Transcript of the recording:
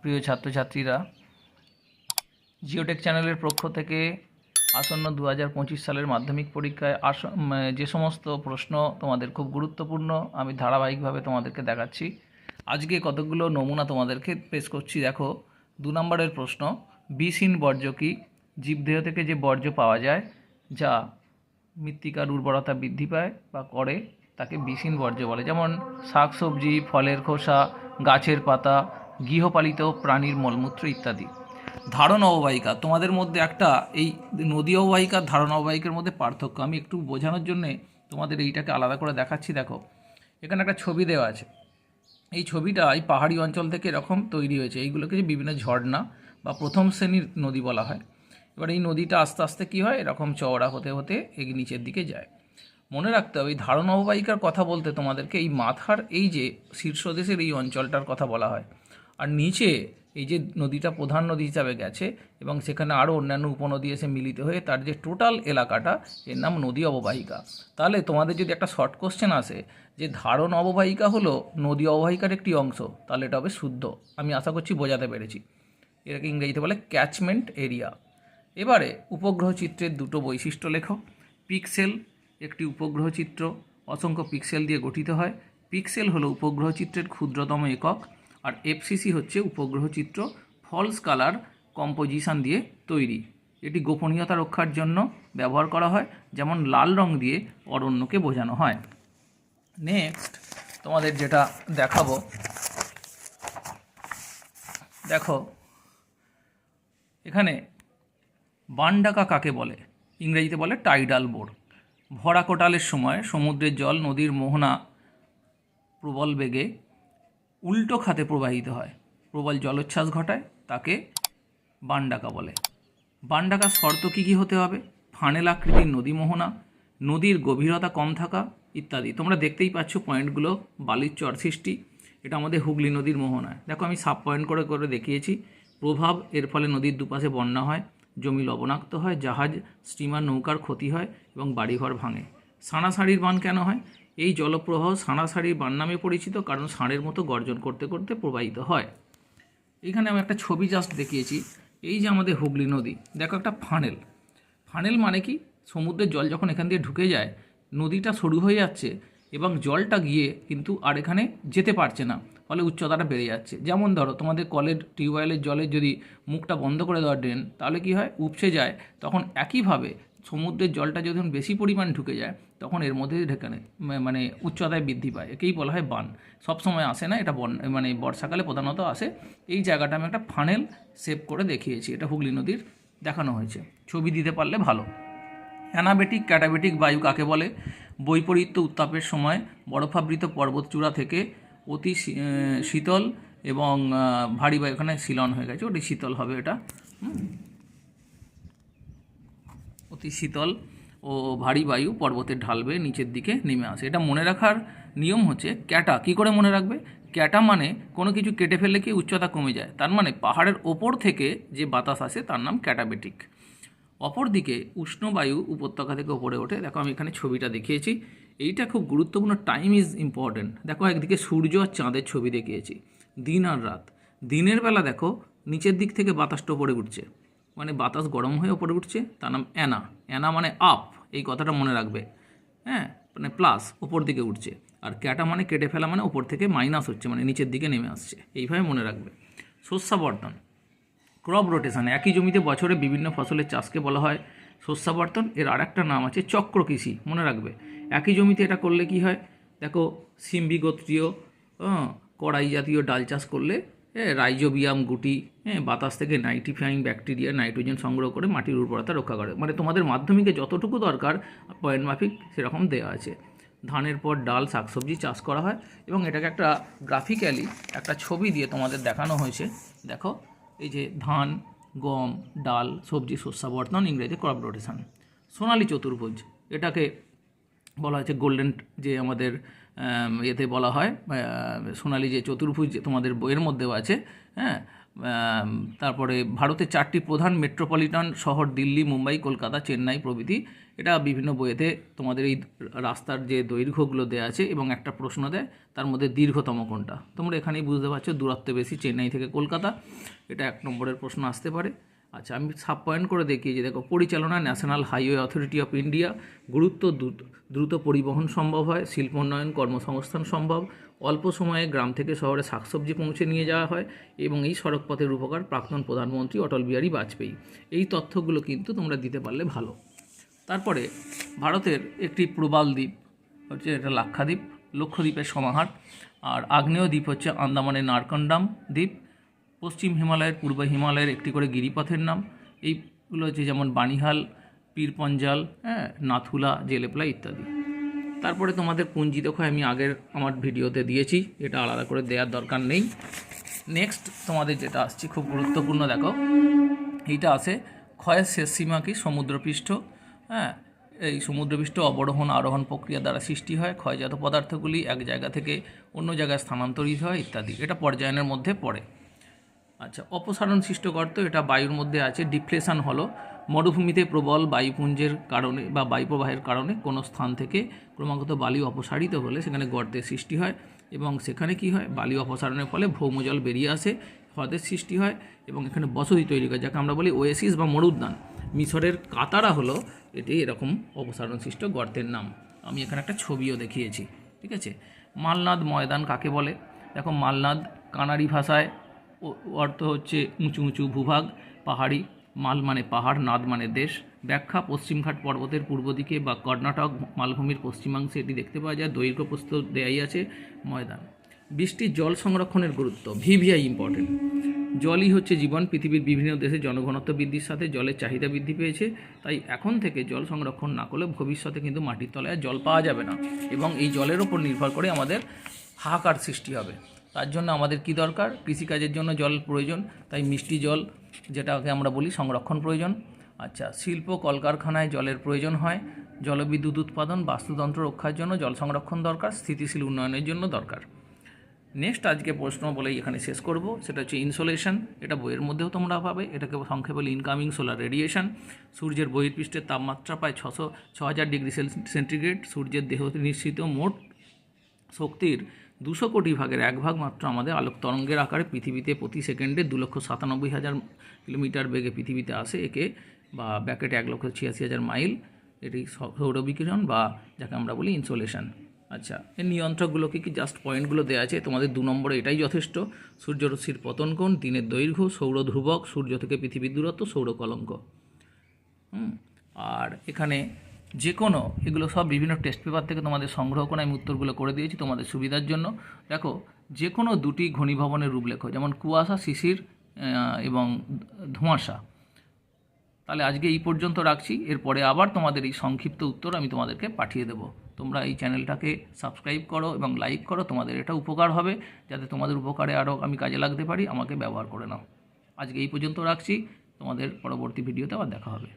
প্রিয় ছাত্রছাত্রীরা, জিওটেক চ্যানেলের পক্ষ থেকে আসন্ন দু হাজার পঁচিশ সালের মাধ্যমিক পরীক্ষায় আস যে সমস্ত প্রশ্ন তোমাদের খুব গুরুত্বপূর্ণ, আমি ধারাবাহিকভাবে তোমাদেরকে দেখাচ্ছি। আজকে কতগুলো নমুনা তোমাদেরকে পেশ করছি, দেখো, দু নম্বরের প্রশ্ন বিষহীন বর্জ্য কি? জীবদেহ থেকে যে বর্জ্য পাওয়া যায়, যা মৃত্তিকার উর্বরতা বৃদ্ধি পায় বা করে, তাকে বিষহীন বর্জ্য বলে। যেমন শাকসবজি, ফলের খোসা, গাছের পাতা গৃহপালিত প্রাণীর মলমূত্র ইত্যাদি। ধারণ অববাহিকা, তোমাদের মধ্যে একটা এই নদী অববাহিকার ধারণ অববাহিকার মধ্যে পার্থক্য। আমি একটু বোঝানোর জন্যে তোমাদের এইটাকে আলাদা করে দেখাচ্ছি, দেখো। এখানে একটা ছবি দেওয়া আছে। এই ছবিটা এই পাহাড়ি অঞ্চল থেকে এরকম তৈরি হয়েছে। এইগুলোকে যে বিভিন্ন ঝর্ণা বা প্রথম শ্রেণির নদী বলা হয়। এবার এই নদীটা আস্তে আস্তে কী হয়? এরকম চওড়া হতে হতে এগিয়ে নিচের দিকে যায়। মনে রাখতে হবে, এই ধারণ অববাহিকার কথা বলতে তোমাদেরকে এই মাথার এই যে শীর্ষদেশের এই অঞ্চলটার কথা বলা হয়। আর নিচে এই যে নদীটা প্রধান নদী হিসাবে গেছে এবং সেখানে আরও অন্যান্য উপনদী এসে মিলিত হয়ে তার যে টোটাল এলাকাটা, এর নাম নদী অববাহিকা। তাহলে তোমাদের যদি একটা শর্ট কোশ্চেন আসে যে ধারণ অববাহিকা হলো নদী অববাহিকার একটি অংশ, তাহলে এটা হবে শুদ্ধ। আমি আশা করছি বোঝাতে পেরেছি। এটাকে ইংরেজিতে বলে ক্যাচমেন্ট এরিয়া এবারে উপগ্রহ চিত্রের দুটো বৈশিষ্ট্য লেখো। পিক্সেল একটি উপগ্রহ চিত্র, অসংখ্য পিক্সেল দিয়ে গঠিত হয়। পিক্সেল হলো উপগ্রহ চিত্রের ক্ষুদ্রতম একক। আর এফসিসি হচ্ছে উপগ্রহ চিত্র ফলস কালার কম্পোজিশন দিয়ে তৈরি। এটি গোপনীয়তা রক্ষার জন্য ব্যবহার করা হয়, যেমন লাল রং দিয়ে অরণ্যকে বোঝানো হয়। নেক্সট তোমাদের যেটা দেখাবো, দেখো, এখানে বানডাকা কাকে বলে? ইংরেজিতে বলে টাইডাল বোর ভরা কোটালের সময় সমুদ্রের জল, নদীর মোহনা, প্রবল বেগে উল্টো খাতে প্রবাহিত হয়। প্রবল জলোচ্ছ্বাস ঘটায়, তাকে বানডাকা বলে। বানডাকার শর্ত কী কী হতে হবে? ফানেল আকৃতির নদী মোহনা, নদীর গভীরতা কম থাকা ইত্যাদি। তোমরা দেখতেই পাচ্ছ পয়েন্টগুলো, বালির চর সৃষ্টি, এটা আমাদের হুগলি নদীর মোহনা দেখো আমি সাব পয়েন্ট করে করে দেখিয়েছি। প্রভাব, এর ফলে নদীর দুপাশে বন্যা হয়, জমি লবণাক্ত হয়, জাহাজ, স্টিমার নৌকার ক্ষতি হয় এবং বাড়িঘর ভাঙে। সাঁড়াসাঁড়ির বান কেন হয়? এই জলপ্রবাহ সাঁড়াসাঁড়ির বান নামে পরিচিত, কারণ ষাঁড়ের মতো গর্জন করতে করতে প্রবাহিত হয়। এখানে আমি একটা ছবি জাস্ট দেখিয়েছি। এই যে আমাদের হুগলি নদী, দেখো একটা ফানেল। ফানেল মানে কি? সমুদ্রের জল যখন এখান দিয়ে ঢুকে যায়, নদীটা সরু হয়ে যাচ্ছে এবং জলটা গিয়ে কিন্তু আর এখানে যেতে পারছে না, ফলে উচ্চতাটা বেড়ে যাচ্ছে। যেমন ধরো, তোমাদের কলের টিউবওয়েলের জলের যদি মুখটা বন্ধ করে দেওয়া ড্রেন, তাহলে কি হয়? উপসে যায়। তখন একইভাবে সমুদ্রের জলটা যখন বেশি পরিমাণ ঢুকে যায়, তখন এর মধ্যে ঢেকে মানে উচ্চতায় বৃদ্ধি পায়। একেই বলা হয় বান। সব সময় আসে না, এটা বন মানে বর্ষাকালে প্রধানত আসে। এই জায়গাটা আমি একটা ফানেল সেভ করে দেখিয়েছি, এটা হুগলি নদীর দেখানো হয়েছে। ছবি দিতে পারলে ভালো। অ্যানাবেটিক, ক্যাটাবেটিক বায়ু কাকে বলে? বৈপরীত্য উত্তাপের সময় বরফাবৃত পর্বতচূড়া থেকে অতি শীতল এবং ভারী বায়ু, এখানে শিলন হয়ে গেছে, ওটি শীতল হবে এটা। অতি শীতল ও ভারী বায়ু পর্বতের ঢাল বেয়ে নিচের দিকে নেমে আসে। এটা মনে রাখার নিয়ম হচ্ছে ক্যাটা। কি করে মনে রাখবে? ক্যাটা মানে কোনো কিছু কেটে ফেললে কি উচ্চতা কমে যায়? তার মানে পাহাড়ের ওপর থেকে যে বাতাস আসে, তার নাম ক্যাটাবেটিক। অপরদিকে উষ্ণ বায়ু উপত্যকা থেকে ওপরে ওঠে। দেখো, আমি এখানে ছবিটা দেখিয়েছি। এইটা খুব গুরুত্বপূর্ণ। টাইম ইজ ইম্পর্ট্যান্ট দেখো, একদিকে সূর্য আর চাঁদের ছবি দেখিয়েছি। দিন আর রাত। দিনের বেলা দেখো, নিচের দিক থেকে বাতাসটা ওপরে উঠছে। মানে বাতাস গরম হয়ে ওপরে উঠছে তার নাম অ্যানা। অ্যানা মানে আপ এই কথাটা মনে রাখবে। হ্যাঁ মানে প্লাস ওপর দিকে উঠছে। আর ক্যাটা মানে কেটে ফেলা মানে ওপর থেকে মাইনাস হচ্ছে মানে নিচের দিকে নেমে আসছে। এইভাবে মনে রাখবে। শস্যাবর্তন। Crop rotation. একই জমিতে বছরে বিভিন্ন ফসলের চাষকে বলা হয় শস্যাবর্তন। এর আরেকটা নাম আছে চক্র কৃষি মনে রাখবে। একই জমিতে এটা করলে কি হয়? দেখো সিম্বি গোত্রীয় হ্যাঁ, কড়াই জাতীয় ডাল চাষ করলে হ্যাঁ, রাইজোবিয়াম গুটি হ্যাঁ বাতাস থেকে নাইট্রিফাইং ব্যাকটেরিয়া নাইট্রোজেন সংগ্রহ করে মাটির উর্বরতা রক্ষা করে। মানে তোমাদের মাধ্যমিকে যতটুকু দরকার পয়েন্ট মাফিক সেরকম দেওয়া আছে। ধানের পর ডাল শাকসবজি চাষ করা হয় এবং এটাকে একটা গ্রাফিক্যালি একটা ছবি দিয়ে তোমাদের দেখানো হয়েছে। দেখো এই যে ধান গম ডাল সবজি শস্যাবর্তন ইংরেজি ক্রপ রোটেশন। সোনালি চতুর্ভুজ এটাকে বলা হয়েছে গোল্ডেন যে আমাদের আম, এতে বলা হয় সোনালি যে চতুর্ভুজ তোমাদের বইয়ের মধ্যেও আছে হ্যাঁ? তারপরে ভারতে চারটি প্রধান মেট্রোপলিটন শহর দিল্লি, মুম্বাই, কলকাতা, চেন্নাই প্রভৃতি। এটা বিভিন্ন বইয়েতে তোমাদের এই রাস্তার যে দৈর্ঘ্যগুলো দেওয়া আছে এবং একটা প্রশ্ন দেয়, তার মধ্যে দীর্ঘতম কোনটা? তোমরা এখানেই বুঝতে পারছ, দূরত্ব বেশি চেন্নাই থেকে কলকাতা। এটা এক নম্বরের প্রশ্ন আসতে পারে। আচ্ছা আমি সাব পয়েন্ট করে দেখি যে দেখো, পরিচালনা National Highway Authority of India, গুরুত্ব দ্রুত পরিবহন সম্ভব হয় শিল্পোন্নয়ন কর্মসংস্থান সম্ভব, অল্প সময়ে গ্রাম থেকে শহরে শাকসবজি পৌঁছে নিয়ে যাওয়া হয় এবং এই সড়কপথের উপকার প্রাক্তন প্রধানমন্ত্রী অটল বিহারী বাজপেয়ী। এই তথ্যগুলো কিন্তু তোমরা দিতে পারলে ভালো। তারপরে ভারতের একটি প্রবাল দ্বীপ, হচ্ছে এটা লাক্ষাদ্বীপ, লক্ষদ্বীপের সমাহার, আর আগ্নেয় দ্বীপ হচ্ছে আন্দামানের নারকন্ডাম দ্বীপ। পশ্চিম হিমালয়ের, পূর্ব হিমালয়ের একটি করে গিরিপথের নাম। এইগুলো হচ্ছে যেমন বানিহাল পীরপঞ্জাল হ্যাঁ নাথুলা, জেলেপলা ইত্যাদি। তারপরে তোমাদের পুঞ্জি দেখো, আমি আগের আমার ভিডিওতে দিয়েছি, এটা আলাদা করে দেওয়ার দরকার নেই। নেক্সট তোমাদের যেটা আসছে খুব গুরুত্বপূর্ণ দেখো, এইটা আছে ক্ষয়ের শেষ সীমা কি? সমুদ্রপৃষ্ঠ হ্যাঁ এই সমুদ্রপৃষ্ঠ অবরোহণ, আরোহণ প্রক্রিয়া দ্বারা সৃষ্টি হয়, ক্ষয়জাত পদার্থগুলি এক জায়গা থেকে অন্য জায়গায় স্থানান্তরিত হয় ইত্যাদি। এটা পর্যায়নের মধ্যে পড়ে। আচ্ছা অপসারণ সৃষ্ট গর্ত, এটা বায়ুর মধ্যে আছে, ডিফ্লেশন হলো, মরুভূমিতে প্রবল বায়ুপুঞ্জের কারণে বা বায়ুপ্রবাহের কারণে কোনো স্থান থেকে ক্রমাগত বালি অপসারিত হলে সেখানে গর্তের সৃষ্টি হয় এবং সেখানে কি হয়? বালি অপসারণের ফলে ভৌমজল বেরিয়ে আসে, হ্রদের সৃষ্টি হয় এবং এখানে বসতি তৈরি হয় যাকে আমরা বলি ওয়েসিস বা মরুদ্যান। মিশরের কাতারা হলো, এটি এরকম অপসারণ সৃষ্ট গর্তের নাম। আমি এখানে একটা ছবিও দেখিয়েছি, ঠিক আছে? মালনাদ ময়দান কাকে বলে? দেখো, মালনাদ কানাড়ি ভাষায় অর্থ হচ্ছে উঁচু উঁচু ভূভাগ, পাহাড়ি, মাল মানে পাহাড়, নাদ মানে দেশ। ব্যাখ্যা, পশ্চিমঘাট পর্বতের পূর্ব দিকে বা কর্ণাটক মালভূমির পশ্চিমাংশে এটি দেখতে পাওয়া যায়। দৈর্ঘ্য প্রস্থ দেয়াই আছে ময়দান। বৃষ্টির জল সংরক্ষণের গুরুত্ব, ভিভিআই ইম্পর্টেন্ট জলই হচ্ছে জীবন, পৃথিবীর বিভিন্ন দেশে জনঘনত্ব বৃদ্ধির সাথে জলের চাহিদা বৃদ্ধি পেয়েছে। তাই এখন থেকে জল সংরক্ষণ না করলে ভবিষ্যতে কিন্তু মাটির তলায় জল পাওয়া যাবে না। এবং এই জলের ওপর নির্ভর করে আমাদের হাহাকার সৃষ্টি হবে। তার জন্য আমাদের কি দরকার? কৃষিকাজের জন্য জল প্রয়োজন, তাই মিষ্টি জল, যেটাকে আমরা বলি সংরক্ষণ প্রয়োজন। আচ্ছা শিল্প কলকারখানায় জলের প্রয়োজন হয়, জলবিদ্যুৎ উৎপাদন, বাস্তুতন্ত্র রক্ষার জন্য জল সংরক্ষণ দরকার, স্থিতিশীল উন্নয়নের জন্য দরকার। নেক্সট আজকে প্রশ্ন বলেই এখানে শেষ করব, সেটা হচ্ছে ইনসোলেশন এটা বইয়ের মধ্যেও তোমরা পাবে, এটাকে সংক্ষেপে বলি ইনকামিং সোলার রেডিয়েশন সূর্যের বহির্পৃষ্ঠের তাপমাত্রা প্রায় ছশো, ছ হাজার ডিগ্রি সেন্টিগ্রেড, সূর্যের দেহ নিশ্চিত মোট শক্তির দুশো কোটি ভাগের এক ভাগ মাত্র আমাদের আলোক তরঙ্গের আকারে পৃথিবীতে প্রতি সেকেন্ডে দু লক্ষ সাতানব্বই হাজার কিলোমিটার বেগে পৃথিবীতে আসে একে, বা ব্যাকেটে এক লক্ষ ছিয়াশি হাজার মাইল। এটি সৌ- সৌরবিকিরণ বা যাকে আমরা বলি ইনসোলেশন। আচ্ছা এর নিয়ন্ত্রকগুলো কি জাস্ট পয়েন্টগুলো দেওয়া আছে? তোমাদের দু নম্বরে এটাই যথেষ্ট। সূর্যরশ্মির পতন কোণ, দিনের দৈর্ঘ্য, সৌর ধ্রুবক, সূর্য থেকে পৃথিবীর দূরত্ব, সৌর কলঙ্ক। আর এখানে যে কোনো এগুলো সব বিভিন্ন টেস্ট পেপার থেকে তোমাদের সংগ্রহ করে আমি উত্তরগুলো করে দিয়েছি তোমাদের সুবিধার জন্য। দেখো যে কোনো দুটি ঘনীভবনের রূপ লেখো যেমন কুয়াশা, শিশির এবং ধোঁয়াশা। তাহলে আজকে এই পর্যন্ত রাখছি, এরপরে আবার তোমাদের এই সংক্ষিপ্ত উত্তর আমি তোমাদেরকে পাঠিয়ে দেবো। তোমরা এই চ্যানেলটাকে সাবস্ক্রাইব করো এবং লাইক করো, তোমাদের এটা উপকার হবে, যাতে তোমাদের উপকারে আরও আমি কাজে লাগতে পারি, আমাকে ব্যবহার করে নাও। আজকে এই পর্যন্ত রাখছি, তোমাদের পরবর্তী ভিডিওতে আবার দেখা হবে।